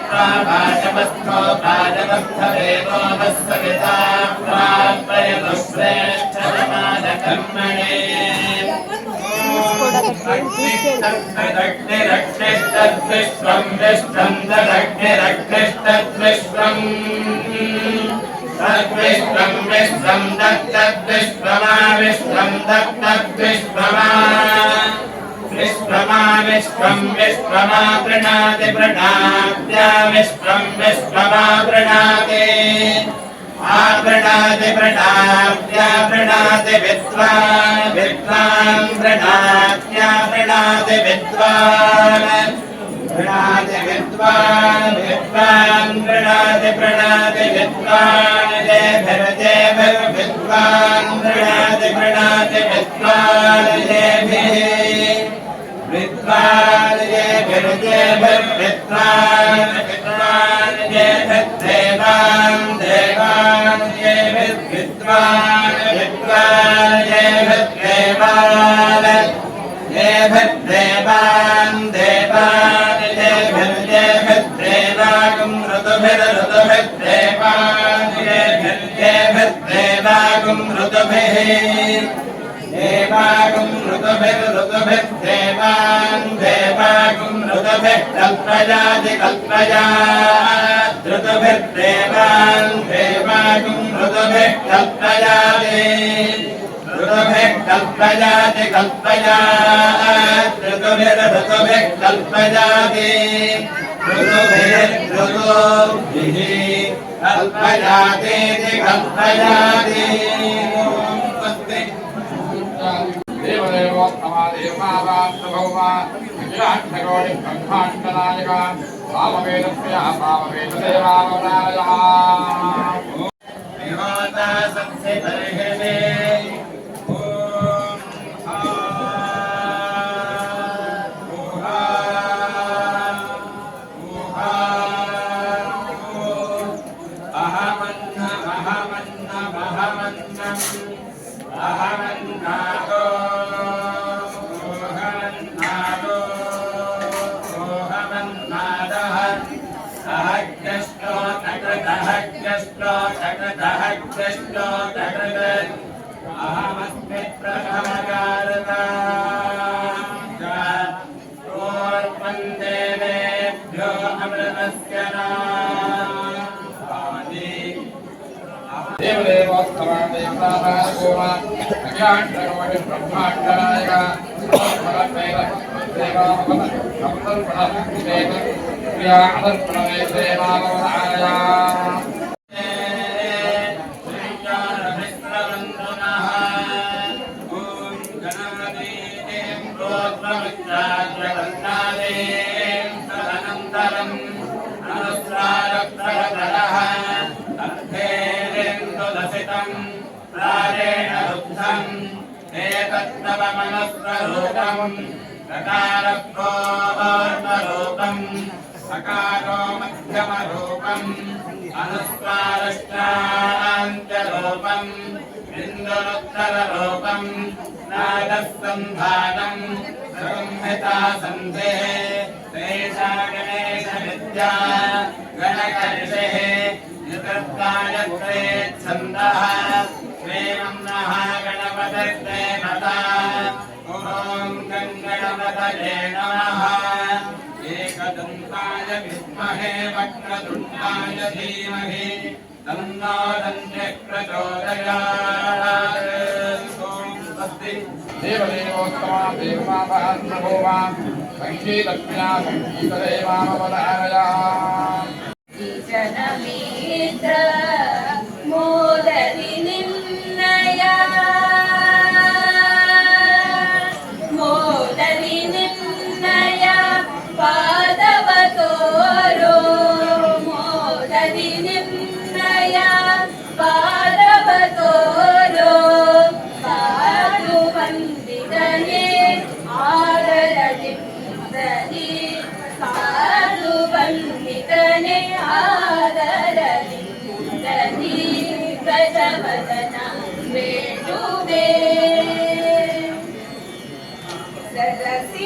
नेत्राभाषमस्थो भाजमस्थदेवो वत्सविता प्राप्यतु श्रेष्ठसमाजकर्मणे अग्निरग्निस्तद्विश्वं विश्वं तदग्निरग्निस्तद्विश्वम् तद्विश्वं विश्वं दत्तद्विश्वमा विश्वं दत्तद्विश्वमा विश्वमा विश्वं विश्वमा प्रणाति प्रणाद्या विश्वं विश्वमा प्रणाति आपृणाति प्रणात्या प्रणाति विद्वान् विद्वान् प्रणात्या प्रणाति विद्वान् प्रणाति विद्वान् विद्वान् प्रणाति प्रणाति विद्वान् जय भर जय भर विद्वान् प्रणाति प्रणाति विद्वान् देवागुं ऋतुभिर् ऋतुभिः देवान् देवागुं ऋतुभिः कल्पयाति कल्पयात् ऋतुभिर्देवान् देवागुं ऋतुभिः कल्पयाति ऋतुभिः कल्पयाति कल्पयात् ऋतुभिर् ऋतुभिः कल्पयाति ऋतुभिर् ऋतुभिः कल्पयातीति कल्पयाति देवदेवोत्तमादेवमावान्तभौमा अखिलाण्डकोटि ब्रह्माण्डनायक वामवेदस्य वामवेददेवावतारयः श्रेष्ठो तकृत् अहमस्मि प्रथमकारता पूर्वं देवेभ्यो अमृतस्य देवदेवोत्तमदेवताः गोमा अजाण्डकमणि ब्रह्माण्डनायक देवामतर्पणेव क्रिया अतर्पणमेव देवामताया ఏకత్రవ మనస్వరూపం రకారూపం సకారో మధ్యమ రూపం అనుస్వారష్టాంతరూపం ఇంద్రోత్తర రూపం నాగసంధానం సంహితా సంధే గణేశ విద్యా గణకరిషే सुकृत्तायत्रे छन्दः प्रेमं नः गणपतिर्प्रेमता ॐ गङ्गणपतये नमः एकदन्ताय विद्महे वक्रतुण्डाय धीमहि तन्नो दन्त्यः प्रचोदयात् देवदेवोत्तमा देवमापहात्मभो वा सङ्गीतज्ञा सङ्गीतदेवामपदारया जनमेत्र मोदरि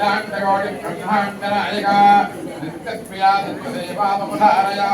ब्रह्माण्डरायिका नित्यक्रिया नित्यदेवावधारया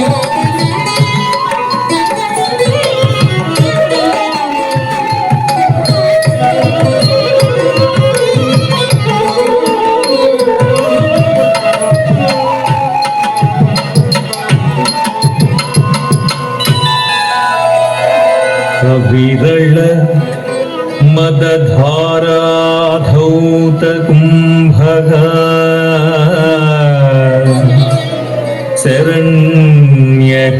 Oh. Jai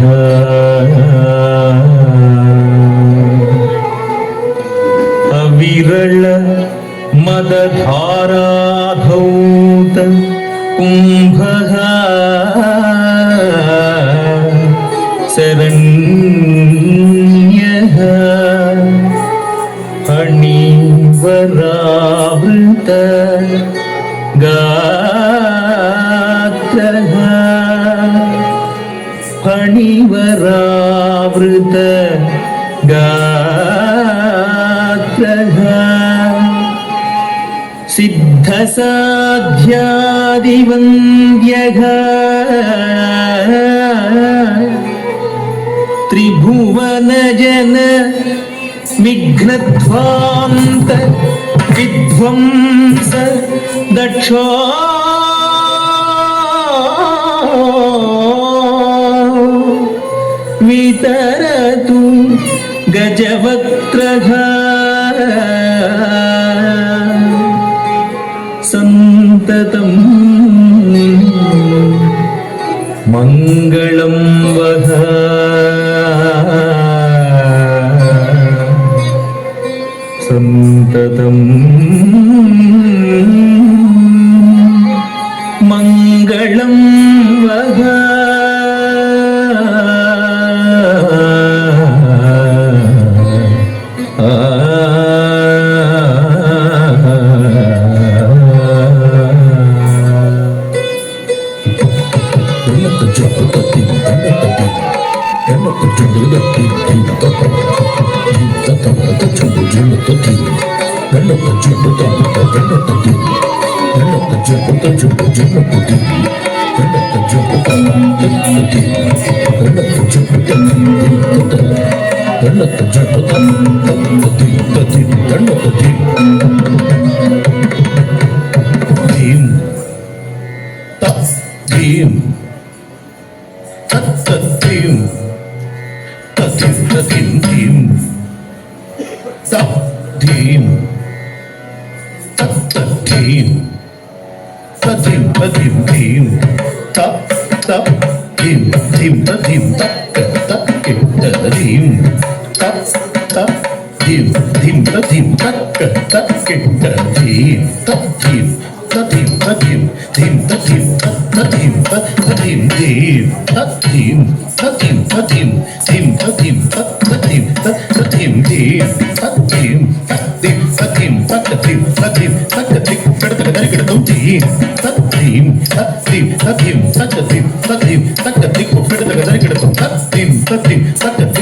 మణివరావృత सिद्धसाध्यादिवन्द्यः त्रिभुवनजन विघ्नध्वान्त विध्वंस दक्षो वितरतु गजवक्त्रधा सन्ततम् मङ्गलम् தொன்று புத்தம் தொன்று தொன்று தொன்று தொன்று धिम तक तक धिम धिम त धिम तक तक के कर धिम तक धिम त धिम त धिम धिम त धिम तक त धिम तक त धिम धिम तक धिम त धिम त धिम धिम त धिम तक त धिम तक त धिम धिम तक धिम तक धिम त धिम तक धिम त धिम तक धिम कर कर कर कर तुम धिम तक धिम तक धिम त धिम तक धिम त धिम तक धिम कर कर कर कर तुम तक धिम तक धिम तक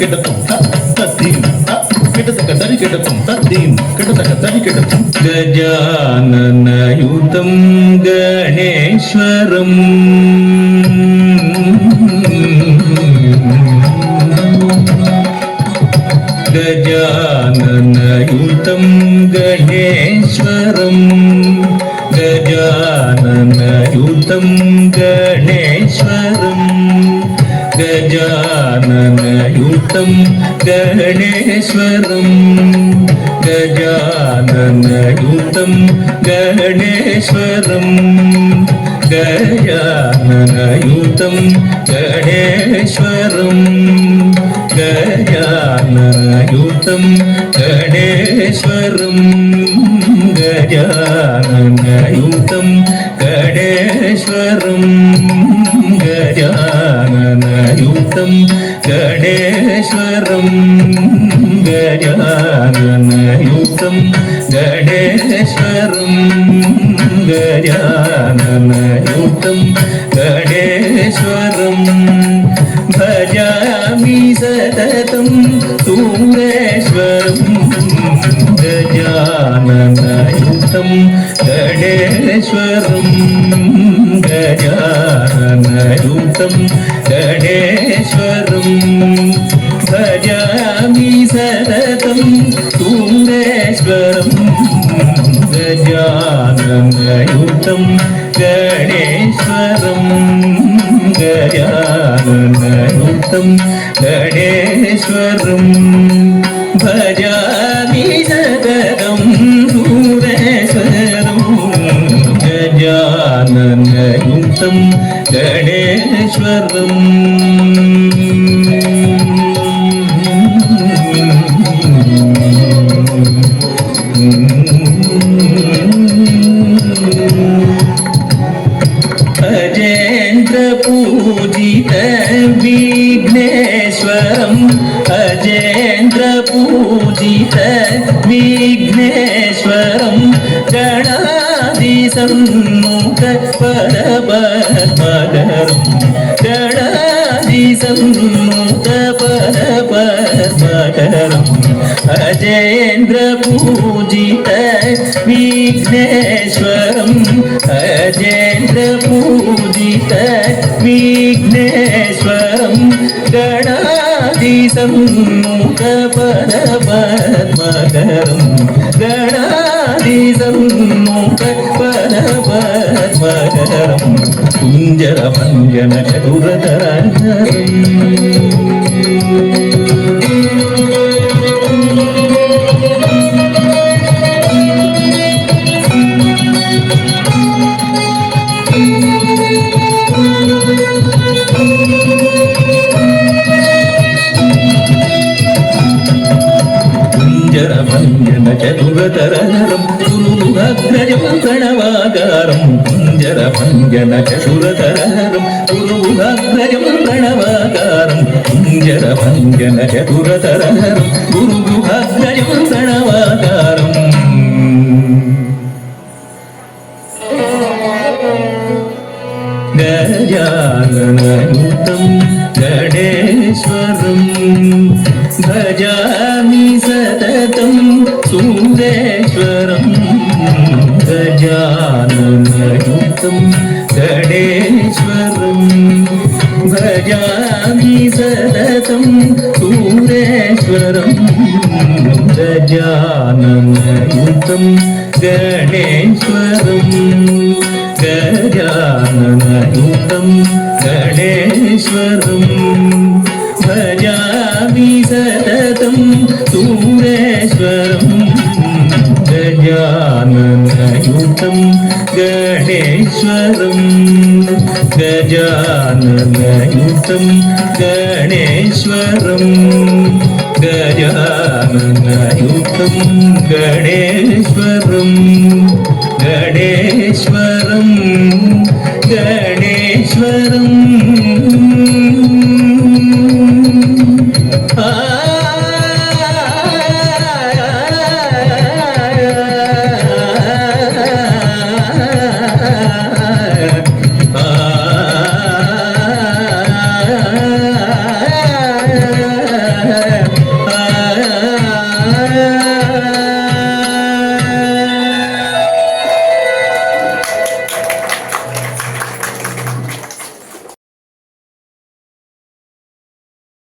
கெட்டத்தும் தத்தீம் கெட்டத்தக்க தரி கெட்டத்தும் தத்தீம் கெட்டத்தக்க தரி கெட்டத்தும் கஜானன யுதம் கணேஸ்வரம் ഗണേശ്വരം ഗജാനനയുതം ഗണേശ്വരം ഗജാനനയുതം ഗണേശ്വരം ഗജാനനയുതം ഗണേശ്വരം ഗജാനനയുതം ഗണേശ്വരം ഗജാനനയുതം ഗണേശ്വരം. ഗജാനനയുക്തം ഗണേശ്വരം ഗജാനനയുക്തം ഗണേശ്വരം ഭജാമി സതതം സൂരേശ്വരം ഗജാനനയുക്തം ഗണേശ്വരം ഗജാനനയുക്തം ഗണേശ്വരം ഭജാമി സതതം തുംഗേശ്വരം ഗജാനനയുക്തം ഗണേശ്വരം ഗജാനനയുക്തം ഗണേശ്വരം ഭജാമി സതതം സൂരേശ്വരം ഗജാനനയുക്തം ഗണേശ്വരം विघ्नेश्वरम् अजेन्द्रपूजित विघ्नेश्वरम् गणादिसन्मुख परपद्मकरम् गणादिसन्मुख परपद्मकरम् अजेन्द्रपूजित विघ्नेश्वरम् अजेन्द्रपूजित विघ्नेश्वरम् గణాధీతం మూక పద పద్మకరం గణాధీతం మూక పద పద్మకరం కుంజర పంజన చతురతరం మంజన చతురతరగరం గురుముగ్రజం ప్రణవాగారం మంజర మంజన చతురతరగరం గురుముగ్రజం ప్రణవాగారం మంజర మంజన చతురతరగరం గురుముగ్రజం ప్రణవాగారం గజాననముతం గణేశ్వరం భజామి സതതം സുന്ദേശ്വരം ഗജാനനയുക്തം ഗണേശ്വരം ഭജാമി സതതം സൂരേശ്വരം ഗജാനനയുക്തം ഗണേശ്വരം ഗജാനനയുക്തം ഗണേശ്വരം ഭജാമി സദ ശങ്കരം സൂരേശ്വരം ഗജാനനയുതം ഗണേശ്വരം ഗജാനനയുതം ഗണേശ്വരം ഗജാനനയുതം ഗണേശ്വരം ഗണേശ്വരം ഗണേശ്വരം.